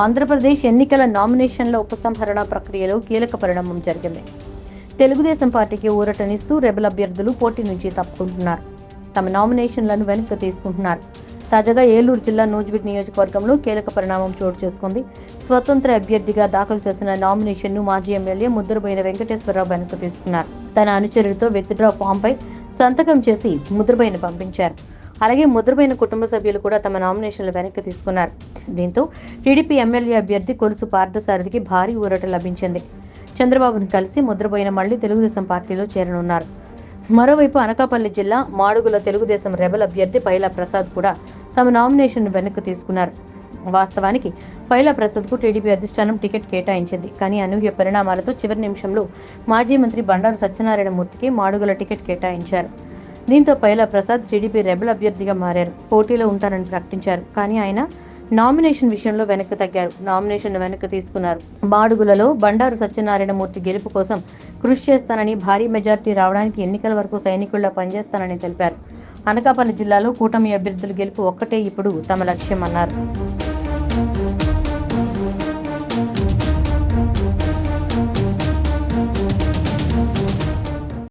ఆంధ్రప్రదేశ్ ఎన్నికల నామినేషన్ల ఉపసంహరణ ప్రక్రియలో కీలక పరిణామం జరిగింది. తెలుగుదేశం పార్టీకి ఊరటనిస్తూ రెబల్ అభ్యర్థులు పోటీ నుంచి తప్పుకుంటున్నారు. తమ నామినేషన్లను వెనక్కి తీసుకుంటున్నారు. తాజాగా ఏలూరు జిల్లా నూజివీడ్ నియోజకవర్గంలో కీలక పరిణామం చోటు చేసుకుంది. స్వతంత్ర అభ్యర్థిగా దాఖలు చేసిన నామినేషన్ను మాజీ ఎమ్మెల్యే ముద్రబోయిన వెంకటేశ్వరరావు వెనక్కి తీసుకున్నారు. తన అనుచరుడితో విత్డ్రా ఫామ్పై సంతకం చేసి ముద్రబోయిన పంపించారు. అలాగే ముద్రపోయిన కుటుంబ సభ్యులు కూడా తమ నామినేషన్లు వెనక్కి తీసుకున్నారు. దీంతో టీడీపీ ఎమ్మెల్యే అభ్యర్థి కొలుసు పార్థసారథికి భారీ ఊరట లభించింది. చంద్రబాబును కలిసి ముద్రపోయిన మళ్ళీ తెలుగుదేశం పార్టీలో చేరనున్నారు. మరోవైపు అనకాపల్లి జిల్లా మాడుగుల తెలుగుదేశం రెబల్ అభ్యర్థి పైలా ప్రసాద్ కూడా తమ నామినేషన్ను వెనక్కి తీసుకున్నారు. వాస్తవానికి పైలా ప్రసాద్కు టీడీపీ అధిష్టానం టికెట్ కేటాయించింది. కానీ అనూహ్య పరిణామాలతో చివరి నిమిషంలో మాజీ మంత్రి బండారు సత్యనారాయణ మూర్తికి మాడుగుల టికెట్ కేటాయించారు. దీంతో పైలా ప్రసాద్ టీడీపీ రెబల్ అభ్యర్థిగా మారారు. పోటీలో ఉంటారని ప్రకటించారు. కానీ ఆయన నామినేషన్ విషయంలో వెనక్కి తగ్గారు. నామినేషన్ వెనక్కి తీసుకున్నారు. మాడుగులలో బండారు సత్యనారాయణ మూర్తి గెలుపు కోసం కృషి చేస్తానని భారీ మెజార్టీ రావడానికి ఎన్నికల వరకు సైనికుల్లా పనిచేస్తానని తెలిపారు. అనకాపల్లి జిల్లాలో కూటమి అభ్యర్థుల గెలుపు ఒక్కటే ఇప్పుడు తమ లక్ష్యం అన్నారు